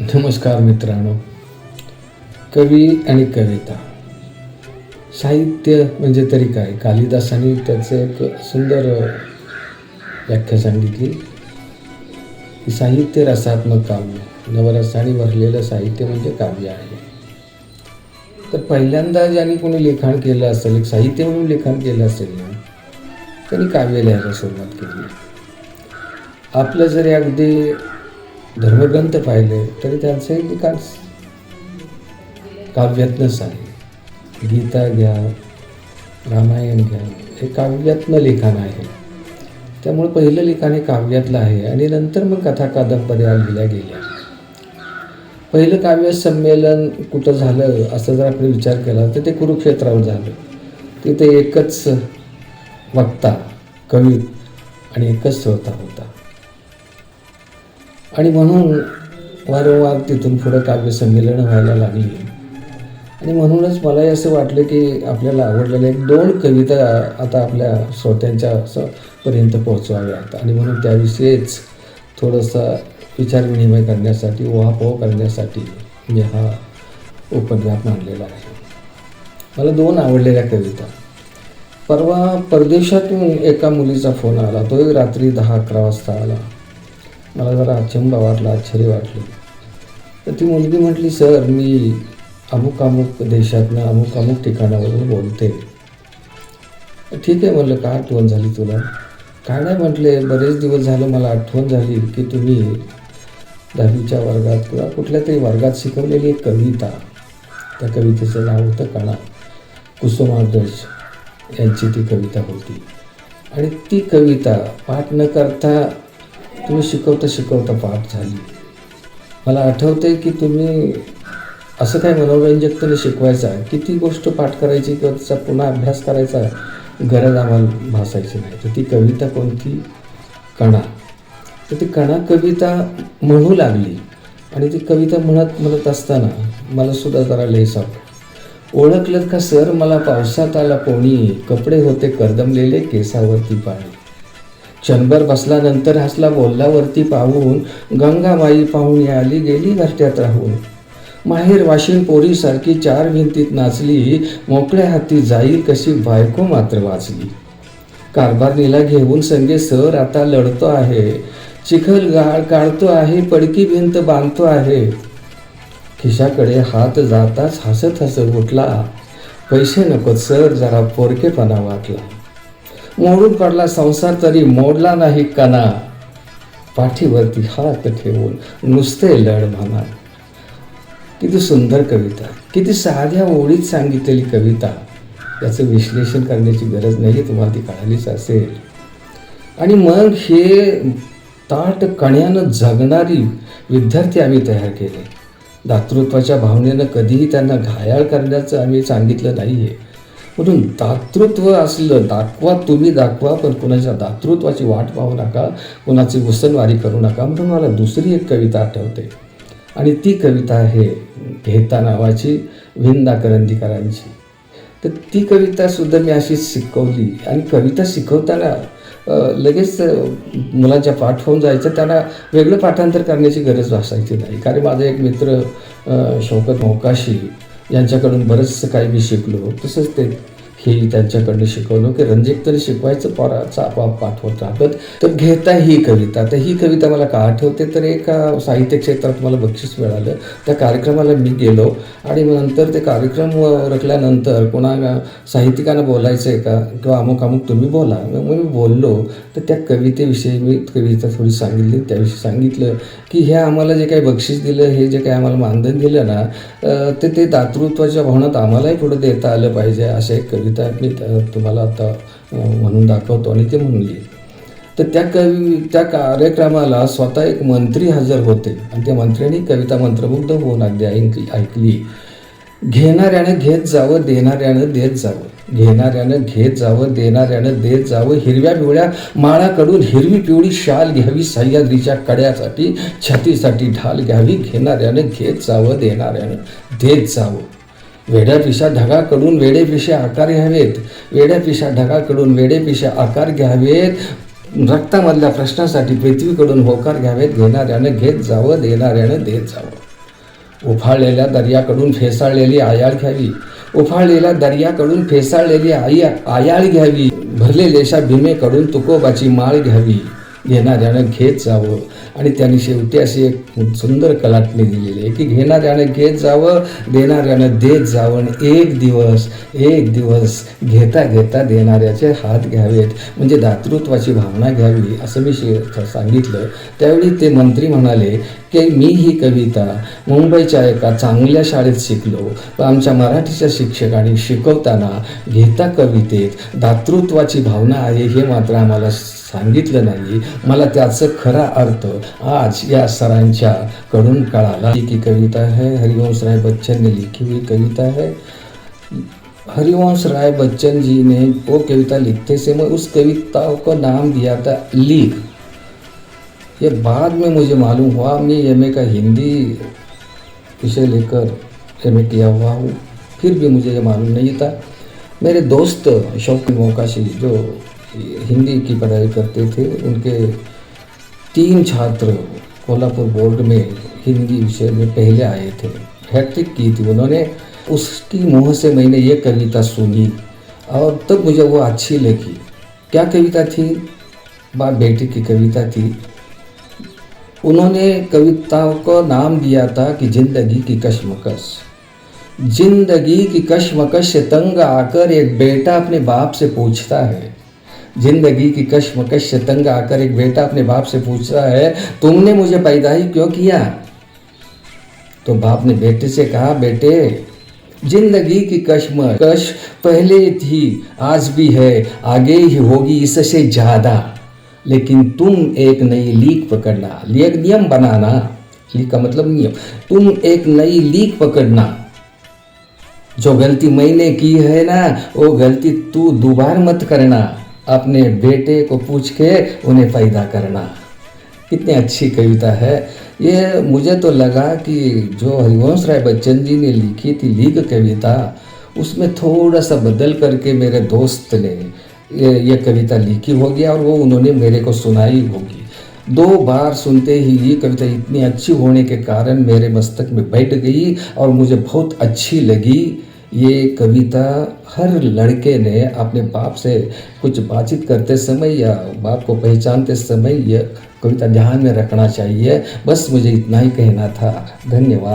नमस्कार मित्रांनो. कवी आणि कविता. साहित्य म्हणजे तरी काय? कालिदासांनी त्याचं एक सुंदर व्याख्या सांगितली. की साहित्य रसात्मक काव्य. नवरसाने भरलेलं साहित्य म्हणजे काव्य आहे. तर पहिल्यांदा ज्यांनी कोणी लिखाण केलं असेल एक साहित्य म्हणून लिखाण केलं असेल ना त्यांनी काव्य लिहायला सुरुवात केली. आपलं जरी अगदी धर्मग्रंथ पाहिले तरी त्यांचे लिखाण काव्यातनंच आहे. गीता घ्या रामायण घ्या हे काव्यातनं लिखाण आहे. त्यामुळे पहिलं लिखाण हे काव्यातलं आहे आणि नंतर मग कथा कादंबऱ्या लिहिल्या गेल्या. पहिलं काव्य संमेलन कुठं झालं असं जर आपण विचार केला तर ते कुरुक्षेत्रावर झालं. तिथे एकच वक्ता कवी आणि एकच श्रोता होता. आणि म्हणून वारंवार तिथून पुढं काव्यसंमेलनं व्हायला लागली. आणि म्हणूनच मलाही असं वाटलं की आपल्याला आवडलेल्या एक दोन कविता आता आपल्या श्रोत्यांच्या पर्यंत पोहोचवाव्यात. आणि म्हणून त्याविषयीच थोडंसं विचारविनिमय करण्यासाठी ओहापोह करण्यासाठी मी हा उपग्रह मांडलेला आहे. मला दोन आवडलेल्या कविता. परवा परदेशातून एका मुलीचा फोन आला. तोही रात्री दहा अकरा वाजता आला. मला जरा अचंबा वाटला आश्चर्य वाटलं. तर ती मुलगी म्हटली सर मी अमुक अमुक देशातनं अमुक अमुक ठिकाणावरून बोलते. ठीक आहे म्हटलं का आठवण झाली तुला? काय नाही म्हटले बरेच दिवस झालं मला आठवण झाली की तुम्ही दहावीच्या वर्गात किंवा कुठल्या तरी वर्गात शिकवलेली एक कविता. त्या कवितेचं नाव होतं कणा कुसुमाग्रज यांची ती कविता होती. आणि ती कविता पाठ न करता तुम्ही शिकवता शिकवता पाठ झाली. मला आठवतंय की तुम्ही असं काय मनोरंजक तरी शिकवायचं आहे किती गोष्ट पाठ करायची किंवा त्याचा पुन्हा अभ्यास करायचा गरज आम्हाला भासायची नाही. तर ती कविता कोणती? कणा. तर ती कणा कविता म्हणू लागली. आणि ती कविता म्हणत म्हणत असताना मला सुद्धा जरा लेस ओळखलं का सर? मला पावसात आला कोणी. कपडे होते करदमलेले केसावरती पाणी. क्षणभर बसल्यानंतर हसला बोलल्यावरती पाहून गंगाबाई पाहून आली गेली घरट्यात राहून. माहेर वाशिन पोरीसारखी चार भिंतीत नाचली मोकळ्या हाती जाईल कशी बायको मात्र वाचली. कारभारणीला घेऊन संगे सर आता लढतो आहे. चिखल गाळ काढतो आहे पडकी भिंत बांधतो आहे. खिशाकडे हात जाताच हसत हसत उठला. पैसे नकोत सर जरा पोरकेपणा वाटला. मोडून पडला संसार तरी मोडला नाही कणा. पाठीवरती हात ठेवून नुसते लढ म्हणा किती सुंदर कविता किती साध्या ओळीत सांगितलेली कविता. याचं विश्लेषण करण्याची गरज नाही तुम्हाला ती कळालीच असेल. आणि मग हे ताट कण्यानं जगणारी विद्यार्थी आम्ही तयार केले. दातृत्वाच्या भावनेनं कधीही त्यांना घायाळ करण्याचं आम्ही सांगितलं नाही आहे म्हणून दातृत्व असलं दाखवा तुम्ही दाखवा पण कुणाच्या दातृत्वाची वाट पाहू नका कुणाची उसनवारी करू नका. म्हणून मला दुसरी एक कविता आठवते. आणि ती कविता आहे घेता नावाची विंदा करंदीकरांची. तर ती कवितासुद्धा मी अशी शिकवली. आणि कविता शिकवताना लगेच मुलांच्या पाठ होऊन जायचं. त्यांना वेगळं पाठांतर करण्याची गरज भासायची नाही. कारण माझा एक मित्र शौकत मोकाशी यांच्याकडून बरंचसं काही मी शिकलो. तसंच ते हे त्यांच्याकडनं शिकवलं. की रंजिकतरी शिकवायचं पोराचा आपोआप पाठवत राहतात. तर घेता ही कविता. तर ही कविता मला का आठवते? तर एका साहित्य क्षेत्रात मला बक्षीस मिळालं. त्या कार्यक्रमाला मी गेलो आणि नंतर ते कार्यक्रम रखल्यानंतर कोणा साहित्यिकांना बोलायचं आहे का? किंवा अमुक अमुक तुम्ही बोला. मग मी बोललो. तर त्या कवितेविषयी मी कविता थोडी सांगितली. त्याविषयी सांगितलं की हे आम्हाला जे काही बक्षीस दिलं हे जे काही आम्हाला मानधन दिलं ना ते ते दातृत्वाच्या भावनात आम्हालाही पुढे देता आलं पाहिजे अशा एक कविता मी त्या- तुम्हाला आता म्हणून दाखवतो. आणि ते म्हणून लिहिली तर त्या कवी त्या कार्यक्रमाला स्वतः एक मंत्री हजर होते. आणि त्या मंत्र्यांनी कविता मंत्रमुग्ध होऊन अगदी ऐकली ऐकली. घेणाऱ्यानं घेत जावं देणाऱ्यानं देत जावं. घेणाऱ्यानं घेत जावं देणाऱ्यानं देत जावं. हिरव्या पिवळ्या माळाकडून हिरवी पिवळी शाल घ्यावी. सह्याद्रीच्या कड्यासाठी छातीसाठी ढाल घ्यावी. घेणाऱ्यानं घेत जावं देणाऱ्यानं देत जावं. वेड्या पिशा ढगाकडून वेडे पिशे आकार घ्यावेत. वेड्या पिशा ढगाकडून वेडे पिशे आकार घ्यावेत. रक्तामधल्या प्रश्नासाठी पृथ्वीकडून होकार घ्यावेत. घेणाऱ्यानं घेत जावं देणाऱ्यानं देत जावं. उफाळलेल्या दर्याकडून फेसाळलेली आयाळ घ्यावी. उफाळलेल्या दर्याकडून फेसाळलेली आई आयाळ घ्यावी. भरलेलेशा भीमेकडून तुकोबाची माळ घ्यावी. घेणाऱ्यानं घेत जावं. आणि त्यांनी शेवटी अशी एक सुंदर कलाटणी दिलेली आहे की घेणाऱ्यानं घेत जावं देणाऱ्यानं देत जावं आणि एक दिवस एक दिवस घेता घेता देणाऱ्याचे हात घ्यावेत. म्हणजे दातृत्वाची भावना घ्यावी असं मी शे सांगितलं. त्यावेळी ते मंत्री म्हणाले की मी ही कविता मुंबईच्या एका चांगल्या शाळेत शिकलो. व आमच्या मराठीच्या शिक्षकांनी शिकवताना घेता कवितेत दातृत्वाची भावना आहे हे मात्र आम्हाला सांगितलं नाही. मला त्याचं खरा अर्थ आज या सरांच्या कडून कळाला की कविता है, हरिवंश राय बच्चन ने लिखी हुई कविता है. हरिवंश राय बच्चन जी ने वो कविता लिखते से मैं उस कविता को नाम दिया था लीग. ये बाद में मुझे मालूम हुआ, मैं एम का हिंदी विषय लेकर एमए किया हुआ हूँ। फिर भी मुझे ये मालूम नहीं था। मेरे दोस्त शौक मोकाशी जो हिंदी की पढ़ाई करते थे। उनके तीन छात्र कोल्हापुर बोर्ड में हिंदी विषय में पहले आए थे। हैट्रिक की थी उन्होंने। उसकी मुँह से मैंने ये कविता सुनी और तब मुझे वो अच्छी लगी। क्या कविता थी? बाप बेटी की कविता थी। उन्होंने कविताओं को नाम दिया था कि ज़िंदगी की कश्मकश। ज़िंदगी की कश्मकश से तंग आकर एक बेटा अपने बाप से पूछता है ज़िंदगी की कश्मकश से तंग आकर एक बेटा अपने बाप से पूछता है, तुमने मुझे पैदा ही क्यों किया? तो बाप ने बेटे से कहा, बेटे, ज़िंदगी की कश्मकश पहले थी, आज भी है, आगे ही होगी इससे ज़्यादा। लेकिन तुम एक नई लीक पकड़ना एक नियम बनाना। लीक का मतलब नियम, तुम एक नई लीक पकड़ना। जो गलती मैंने की है ना, वो गलती तू दोबारा मत करना। अपने बेटे को पूछ के उन्हें पैदा करना। कितनी अच्छी कविता है। ये मुझे तो लगा कि जो हरिवंश राय बच्चन जी ने लिखी थी लीग कविता, उसमें थोड़ा सा बदल करके मेरे दोस्त ने ये ये कविता लिखी होगी और वो उन्होंने मेरे को सुनाई होगी। दो बार सुनते ही ये कविता इतनी अच्छी होने के कारण मेरे मस्तक में बैठ गई और मुझे बहुत अच्छी लगी। ये कविता हर लड़के ने अपने बाप से कुछ बातचीत करते समय या बाप को पहचानते समय यह कविता ध्यान में रखना चाहिए। बस मुझे इतना ही कहना था। धन्यवाद।